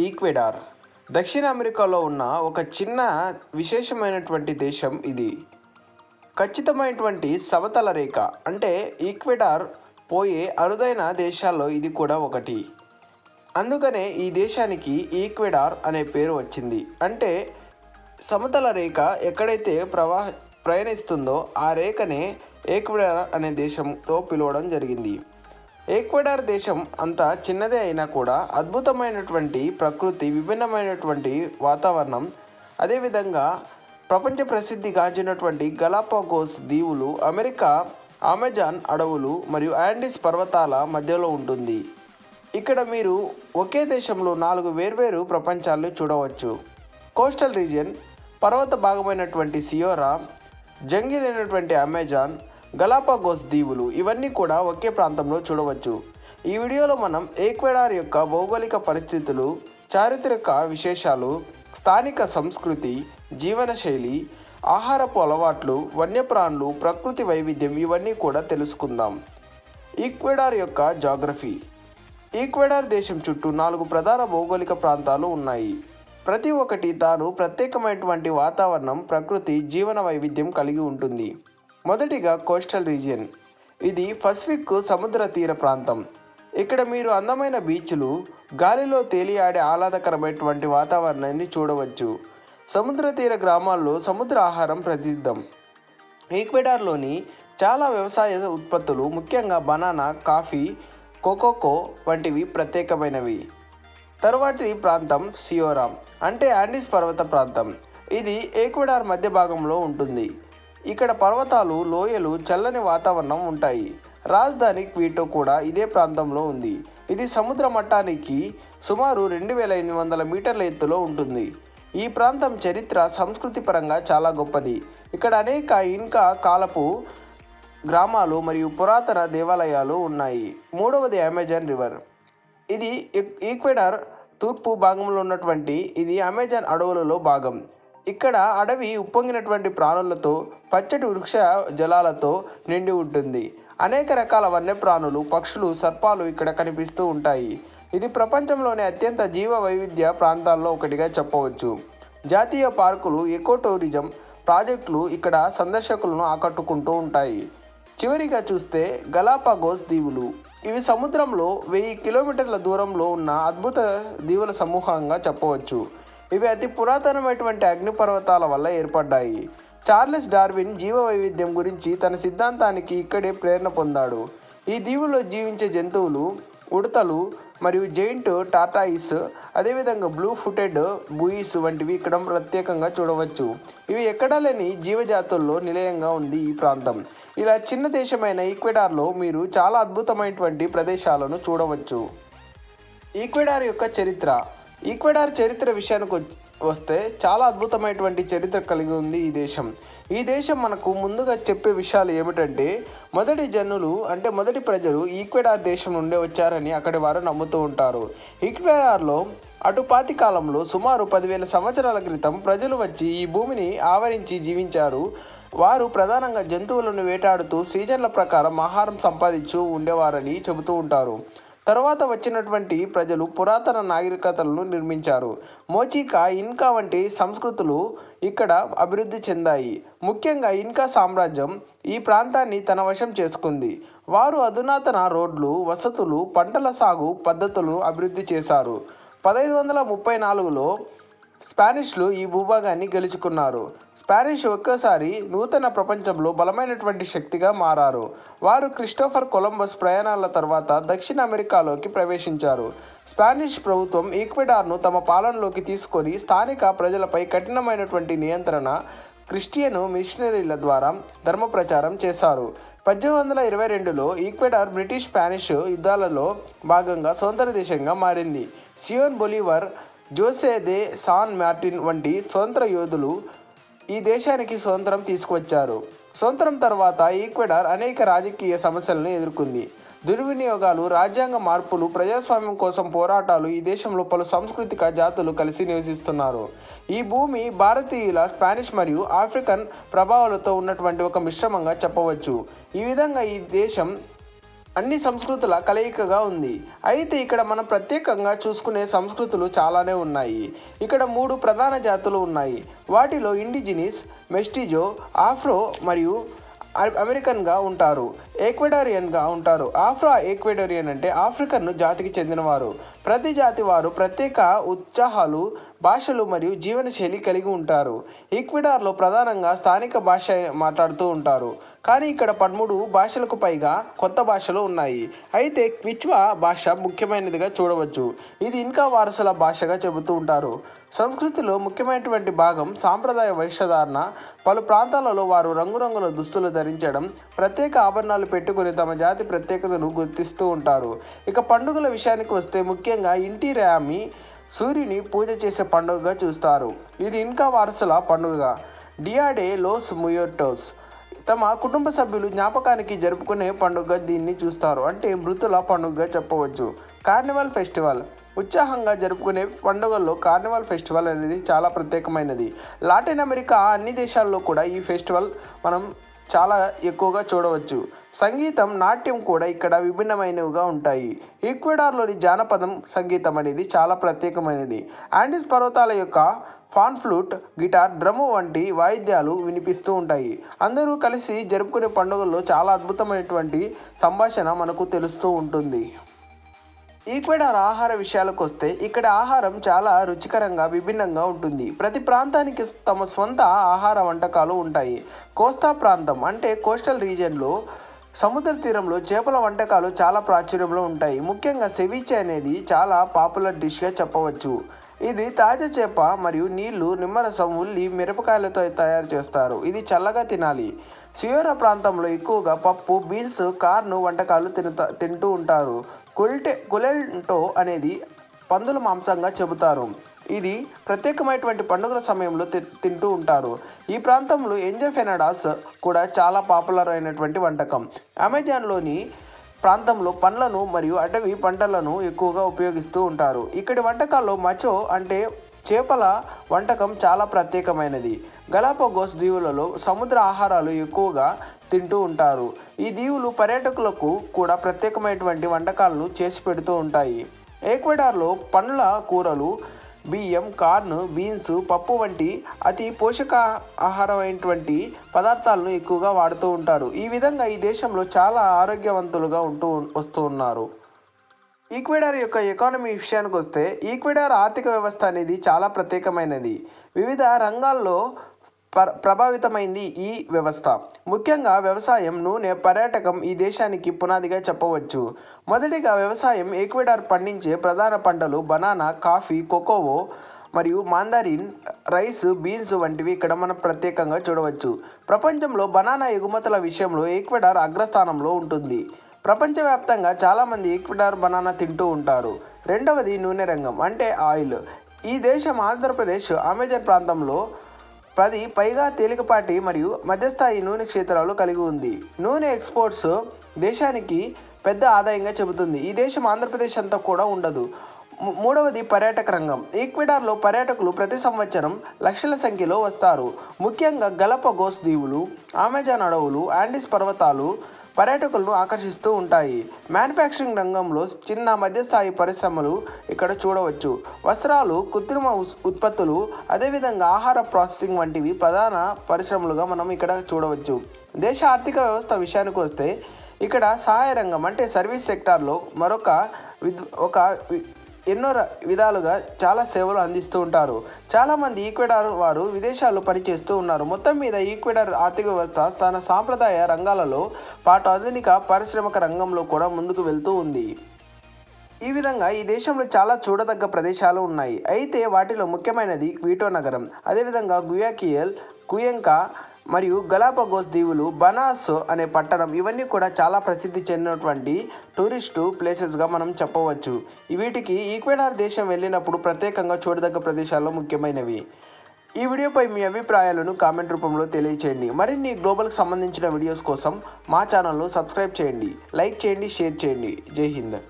Ecuador. దక్షిణ అమెరికాలో ఉన్న ఒక చిన్న విశేషమైనటువంటి దేశం ఇది. ఖచ్చితమైనటువంటి సమతల రేఖ. అంటే ఈక్వెడార్ పోయే అరుదైన దేశాల్లో ఇది కూడా ఒకటి. అందుకనే ఈ దేశానికి ఈక్వెడార్ అనే పేరు వచ్చింది. అంటే సమతల రేఖ ఎక్కడైతే ప్రవా ప్రయాణిస్తుందో ఆ రేఖనే ఈక్వెడార్ అనే దేశంతో పిలవడం జరిగింది. ఈక్వెడార్ దేశం అంత చిన్నదే అయినా కూడా అద్భుతమైనటువంటి ప్రకృతి విభిన్నమైనటువంటి వాతావరణం. అదేవిధంగా ప్రపంచ ప్రసిద్ధి గాంచినటువంటి గలాపాగోస్ దీవులు అమెరికా అమెజాన్ అడవులు మరియు యాండీస్ పర్వతాల మధ్యలో ఉంటుంది. ఇక్కడ మీరు ఒకే దేశంలో నాలుగు వేర్వేరు ప్రపంచాలను చూడవచ్చు. కోస్టల్ రీజియన్ పర్వత భాగమైనటువంటి సియోరా జంగిలైనటువంటి అమెజాన్ గలాపాగోస్ దీవులు ఇవన్నీ కూడా ఒకే ప్రాంతంలో చూడవచ్చు. ఈ వీడియోలో మనం ఈక్వెడార్ యొక్క భౌగోళిక పరిస్థితులు చారిత్రక విశేషాలు స్థానిక సంస్కృతి జీవనశైలి ఆహారపు అలవాట్లు వన్యప్రాణులు ప్రకృతి వైవిధ్యం ఇవన్నీ కూడా తెలుసుకుందాం. ఈక్వెడార్ యొక్క జాగ్రఫీ. ఈక్వెడార్ దేశం చుట్టూ నాలుగు ప్రధాన భౌగోళిక ప్రాంతాలు ఉన్నాయి. ప్రతి ఒక్కటి తాను ప్రత్యేకమైనటువంటి వాతావరణం ప్రకృతి జీవన వైవిధ్యం కలిగి ఉంటుంది. మొదటిగా కోస్టల్ రీజియన్. ఇది పసిఫిక్ సముద్ర తీర ప్రాంతం. ఇక్కడ మీరు అందమైన బీచ్లు గాలిలో తేలియాడే ఆహ్లాదకరమైనటువంటి వాతావరణాన్ని చూడవచ్చు. సముద్ర తీర గ్రామాల్లో సముద్ర ఆహారం ప్రసిద్ధం. ఈక్వెడార్లోని చాలా వ్యవసాయ ఉత్పత్తులు ముఖ్యంగా బనానా కాఫీ కోకోకో వంటివి ప్రత్యేకమైనవి. తరువాతి ప్రాంతం సియోరామ్ అంటే ఆండీస్ పర్వత ప్రాంతం. ఇది ఈక్వెడార్ మధ్య భాగంలో ఉంటుంది. ఇక్కడ పర్వతాలు లోయలు చల్లని వాతావరణం ఉంటాయి. రాజధాని క్వీటో కూడా ఇదే ప్రాంతంలో ఉంది. ఇది సముద్ర మట్టానికి సుమారు రెండు వేల ఎనిమిది వందల మీటర్ల ఎత్తులో ఉంటుంది. ఈ ప్రాంతం చరిత్ర సంస్కృతి పరంగా చాలా గొప్పది. ఇక్కడ అనేక ఇన్కా కాలపు గ్రామాలు మరియు పురాతన దేవాలయాలు ఉన్నాయి. మూడవది అమెజాన్ రివర్. ఇది ఈక్వెడార్ తూర్పు భాగంలో ఉన్నటువంటి ఇది అమెజాన్ అడవులలో భాగం. ఇక్కడ అడవి ఉప్పొంగినటువంటి ప్రాణులతో పచ్చటి వృక్ష జలాలతో నిండి ఉంటుంది. అనేక రకాల వన్యప్రాణులు పక్షులు సర్పాలు ఇక్కడ కనిపిస్తూ ఉంటాయి. ఇది ప్రపంచంలోనే అత్యంత జీవ వైవిధ్య ప్రాంతాల్లో ఒకటిగా చెప్పవచ్చు. జాతీయ పార్కులు ఎకో టూరిజం ప్రాజెక్టులు ఇక్కడ సందర్శకులను ఆకట్టుకుంటూ ఉంటాయి. చివరిగా చూస్తే గలాపాగోస్ దీవులు. ఇవి సముద్రంలో వెయ్యి కిలోమీటర్ల దూరంలో ఉన్న అద్భుత దీవుల సమూహంగా చెప్పవచ్చు. ఇవి అతి పురాతనమైనటువంటి అగ్నిపర్వతాల వల్ల ఏర్పడ్డాయి. చార్లెస్ డార్విన్ జీవ వైవిధ్యం గురించి తన సిద్ధాంతానికి ఇక్కడే ప్రేరణ పొందాడు. ఈ దీవుల్లో జీవించే జంతువులు ఉడతలు మరియు జైంట్ టాటాయిస్ అదేవిధంగా బ్లూ ఫుటెడ్ బూయిస్ వంటివి ఇక్కడ ప్రత్యేకంగా చూడవచ్చు. ఇవి ఎక్కడా లేని జీవజాతుల్లో నిలయంగా ఉంది ఈ ప్రాంతం. ఇలా చిన్న దేశమైన ఈక్వెడార్లో మీరు చాలా అద్భుతమైనటువంటి ప్రదేశాలను చూడవచ్చు. ఈక్వెడార్ యొక్క చరిత్ర. ఈక్వెడార్ చరిత్ర విషయానికి వస్తే చాలా అద్భుతమైనటువంటి చరిత్ర కలిగి ఉంది ఈ దేశం. ఈ దేశం మనకు ముందుగా చెప్పే విషయాలు ఏమిటంటే మొదటి జనులు అంటే మొదటి ప్రజలు ఈక్వెడార్ దేశం నుండే వచ్చారని అక్కడి వారు నమ్ముతూ ఉంటారు. ఈక్వెడార్లో అటుపాతి కాలంలో సుమారు పదివేల సంవత్సరాల క్రితం ప్రజలు వచ్చి ఈ భూమిని ఆవరించి జీవించారు. వారు ప్రధానంగా జంతువులను వేటాడుతూ సీజన్ల ప్రకారం ఆహారం సంపాదించు ఉండేవారని చెబుతూ ఉంటారు. తరువాత వచ్చినటువంటి ప్రజలు పురాతన నాగరికతలను నిర్మించారు. మోచికా ఇన్కా వంటి సంస్కృతులు ఇక్కడ అభివృద్ధి చెందాయి. ముఖ్యంగా ఇన్కా సామ్రాజ్యం ఈ ప్రాంతాన్ని తన వశం చేసుకుంది. వారు అధునాతన రోడ్లు వసతులు పంటల సాగు పద్ధతులను అభివృద్ధి చేశారు. పదహైదు వందల ముప్పై నాలుగులో స్పానిష్లు ఈ భూభాగాన్ని గెలుచుకున్నారు. స్పానిష్ ఒక్కసారి నూతన ప్రపంచంలో బలమైనటువంటి శక్తిగా మారారు. వారు క్రిస్టోఫర్ కొలంబస్ ప్రయాణాల తర్వాత దక్షిణ అమెరికాలోకి ప్రవేశించారు. స్పానిష్ ప్రభుత్వం ఈక్వెడార్ను తమ పాలనలోకి తీసుకొని స్థానిక ప్రజలపై కఠినమైనటువంటి నియంత్రణ క్రిస్టియన్ మిషనరీల ద్వారా ధర్మ ప్రచారం చేశారు. పద్దెనిమిది వందల ఇరవై రెండులో ఈక్వెడార్ బ్రిటిష్ స్పానిష్ యుద్ధాలలో భాగంగా స్వతంత్ర దేశంగా మారింది. Simon Bolivar Jose de San Martin వంటి స్వతంత్ర యోధులు ఈ దేశానికి స్వతంత్రం తీసుకువచ్చారు. స్వతంత్రం తర్వాత ఈక్వెడార్ అనేక రాజకీయ సమస్యలను ఎదుర్కొంది. దుర్వినియోగాలు రాజ్యాంగ మార్పులు ప్రజాస్వామ్యం కోసం పోరాటాలు ఈ దేశంలో పలు సాంస్కృతిక జాతులు కలిసి నివసిస్తున్నారు. ఈ భూమి భారతీయుల స్పానిష్ మరియు ఆఫ్రికన్ ప్రభావాలతో ఉన్నటువంటి ఒక మిశ్రమంగా చెప్పవచ్చు. ఈ విధంగా ఈ దేశం అన్ని సంస్కృతుల కలయికగా ఉంది. అయితే ఇక్కడ మనం ప్రత్యేకంగా చూసుకునే సంస్కృతులు చాలానే ఉన్నాయి. ఇక్కడ మూడు ప్రధాన జాతులు ఉన్నాయి. వాటిలో ఇండిజినిస్ మెస్టిజో ఆఫ్రో మరియు అమెరికన్గా ఉంటారు. ఈక్వెడారియన్గా ఉంటారు. ఆఫ్రో ఈక్వెడారియన్ అంటే ఆఫ్రికన్ జాతికి చెందినవారు. ప్రతి జాతి వారు ప్రత్యేక ఉత్సాహాలు భాషలు మరియు జీవనశైలి కలిగి ఉంటారు. ఈక్వెడార్లో ప్రధానంగా స్థానిక భాష మాట్లాడుతూ ఉంటారు. కానీ ఇక్కడ పదమూడు భాషలకు పైగా కొత్త భాషలు ఉన్నాయి. అయితే క్విచ్వా భాష ముఖ్యమైనదిగా చూడవచ్చు. ఇది ఇంకా వారసుల భాషగా చెబుతూ ఉంటారు. సంస్కృతిలో ముఖ్యమైనటువంటి భాగం సాంప్రదాయ వైశ్యధారణ పలు ప్రాంతాలలో వారు రంగురంగుల దుస్తులు ధరించడం ప్రత్యేక ఆభరణాలు పెట్టుకుని తమ జాతి ప్రత్యేకతను గుర్తిస్తూ ఉంటారు. ఇక పండుగల విషయానికి వస్తే ముఖ్యంగా ఇంటి రామి సూర్యుని పూజ చేసే పండుగగా చూస్తారు. ఇది ఇంకా వారసుల పండుగ డియాడే లోస్ ముయోటోస్. తమ కుటుంబ సభ్యులు జ్ఞాపకానికి జరుపుకునే పండుగ దీన్ని చూస్తారు. అంటే మృతుల పండుగగా చెప్పవచ్చు. Carnival festival. ఉత్సాహంగా జరుపుకునే పండుగల్లో కార్నివల్ ఫెస్టివల్ అనేది చాలా ప్రత్యేకమైనది. లాటిన్ అమెరికా అన్ని దేశాల్లో కూడా ఈ ఫెస్టివల్ మనం చాలా ఎక్కువగా చూడవచ్చు. సంగీతం నాట్యం కూడా ఇక్కడ విభిన్నమైనవిగా ఉంటాయి. ఈక్వెడార్లోని జానపదం సంగీతం అనేది చాలా ప్రత్యేకమైనది. ఆండిస్ పర్వతాల యొక్క ఫాన్ ఫ్లూట్ గిటార్ డ్రమ్ము వంటి వాయిద్యాలు వినిపిస్తూ ఉంటాయి. అందరూ కలిసి జరుపుకునే పండుగల్లో చాలా అద్భుతమైనటువంటి సంభాషణ మనకు తెలుస్తూ ఉంటుంది. ఈక్వెడార్ ఆహార విషయాలకు వస్తే ఇక్కడ ఆహారం చాలా రుచికరంగా విభిన్నంగా ఉంటుంది. ప్రతి ప్రాంతానికి తమ స్వంత ఆహార వంటకాలు ఉంటాయి. కోస్తా ప్రాంతం అంటే కోస్టల్ రీజియన్లో సముద్ర తీరంలో చేపల వంటకాలు చాలా ప్రాచుర్యంలో ఉంటాయి. ముఖ్యంగా సెవిచే అనేది చాలా పాపులర్ డిష్గా చెప్పవచ్చు. ఇది తాజా చేప మరియు నీళ్ళు నిమ్మరసం ఉల్లి మిరపకాయలతో తయారు చేస్తారు. ఇది చల్లగా తినాలి. సియోరా ప్రాంతంలో ఎక్కువగా పప్పు బీన్స్ కార్ను వంటకాలు తినుతా తింటూ ఉంటారు. కుల్టె కులెల్టో అనేది పందుల మాంసంగా చెబుతారు. ఇది ప్రత్యేకమైనటువంటి పండుగల సమయంలో తి- తింటూ ఉంటారు. ఈ ప్రాంతంలో ఎంజోఫెనడాస్ కూడా చాలా పాపులర్ అయినటువంటి వంటకం. అమెజాన్లోని ప్రాంతంలో పండ్లను మరియు అటవీ పంటలను ఎక్కువగా ఉపయోగిస్తూ ఉంటారు. ఇక్కడి వంటకాల్లో మచో అంటే చేపల వంటకం చాలా ప్రత్యేకమైనది. గలాపగోస్ దీవులలో సముద్ర ఆహారాలు ఎక్కువగా తింటూ ఉంటారు. ఈ దీవులు పర్యాటకులకు కూడా ప్రత్యేకమైనటువంటి వంటకాలను చేసి పెడుతూ ఉంటాయి. ఏక్వెడార్లో పండ్ల కూరలు బియ్యం కార్న్ బీన్స్ పప్పు వంటి అతి పోషక ఆహారమైనటువంటి పదార్థాలను ఎక్కువగా వాడుతూ ఉంటారు. ఈ విధంగా ఈ దేశంలో చాలా ఆరోగ్యవంతులుగా ఉంటూ వస్తూ ఉన్నారు. ఈక్వెడార్ యొక్క ఎకానమీ విషయానికి వస్తే ఈక్వెడార్ ఆర్థిక వ్యవస్థ అనేది చాలా ప్రత్యేకమైనది. వివిధ రంగాల్లో ప్రభావితమైంది ఈ వ్యవస్థ. ముఖ్యంగా వ్యవసాయం నూనె పర్యాటకం ఈ దేశానికి పునాదిగా చెప్పవచ్చు. మొదటిగా వ్యవసాయం ఈక్వెడార్ పండించే ప్రధాన పంటలు బనానా కాఫీ కోకోవో మరియు మాందారిన్ రైస్ బీన్స్ వంటివి ఇక్కడ మనం ప్రత్యేకంగా చూడవచ్చు. ప్రపంచంలో బనానా ఎగుమతుల విషయంలో ఈక్వెడార్ అగ్రస్థానంలో ఉంటుంది. ప్రపంచవ్యాప్తంగా చాలామంది ఈక్వెడార్ బనానా తింటూ ఉంటారు. రెండవది నూనె రంగం అంటే ఆయిల్. ఈ దేశం ఆంధ్రప్రదేశ్ అమెజాన్ ప్రాంతంలో పది పైగా తేలికపాటి మరియు మధ్యస్థాయి నూనె క్షేత్రాలు కలిగి ఉంది. నూనె ఎక్స్పోర్ట్స్ దేశానికి పెద్ద ఆదాయంగా చెబుతుంది. ఈ దేశం ఆంధ్రప్రదేశ్ అంతా కూడా ఉండదు. మూడవది పర్యాటక రంగం. ఈక్వెడార్లో పర్యాటకులు ప్రతి సంవత్సరం లక్షల సంఖ్యలో వస్తారు. ముఖ్యంగా గలపగోస్ దీవులు అమెజాన్ అడవులు ఆండిస్ పర్వతాలు పర్యాటకులను ఆకర్షిస్తూ ఉంటాయి. మ్యానుఫ్యాక్చరింగ్ రంగంలో చిన్న మధ్యస్థాయి పరిశ్రమలు ఇక్కడ చూడవచ్చు. వస్త్రాలు కృత్రిమ ఉత్పత్తులు అదేవిధంగా ఆహార ప్రాసెసింగ్ వంటివి ప్రధాన పరిశ్రమలుగా మనం ఇక్కడ చూడవచ్చు. దేశ ఆర్థిక వ్యవస్థ విషయానికి వస్తే ఇక్కడ సహాయ రంగం అంటే సర్వీస్ సెక్టార్లో మరొక విద్ ఒక వి- ఎన్నో విధాలుగా చాలా సేవలు అందిస్తూ ఉంటారు. చాలామంది ఈక్వెడార్ వారు విదేశాల్లో పనిచేస్తూ ఉన్నారు. మొత్తం మీద ఈక్వెడార్ ఆర్థిక వ్యవస్థ తన సాంప్రదాయ రంగాలలో పాటు ఆధునిక పారిశ్రామిక రంగంలో కూడా ముందుకు వెళ్తూ ఉంది. ఈ విధంగా ఈ దేశంలో చాలా చూడదగ్గ ప్రదేశాలు ఉన్నాయి. అయితే వాటిలో ముఖ్యమైనది క్వీటో నగరం. అదేవిధంగా గుయాకియల్ కుయంకా మరియు గలాపగోస్ దీవులు బనాస్ అనే పట్టణం ఇవన్నీ కూడా చాలా ప్రసిద్ధి చెందినటువంటి టూరిస్టు ప్లేసెస్గా మనం చెప్పవచ్చు. వీటికి ఈక్వెడార్ దేశం వెళ్ళినప్పుడు ప్రత్యేకంగా చూడదగ్గ ప్రదేశాల్లో ముఖ్యమైనవి. ఈ వీడియోపై మీ అభిప్రాయాలను కామెంట్ రూపంలో తెలియచేయండి. మరిన్ని గ్లోబల్కి సంబంధించిన వీడియోస్ కోసం మా ఛానల్ను సబ్స్క్రైబ్ చేయండి. లైక్ చేయండి షేర్ చేయండి. జై హింద్.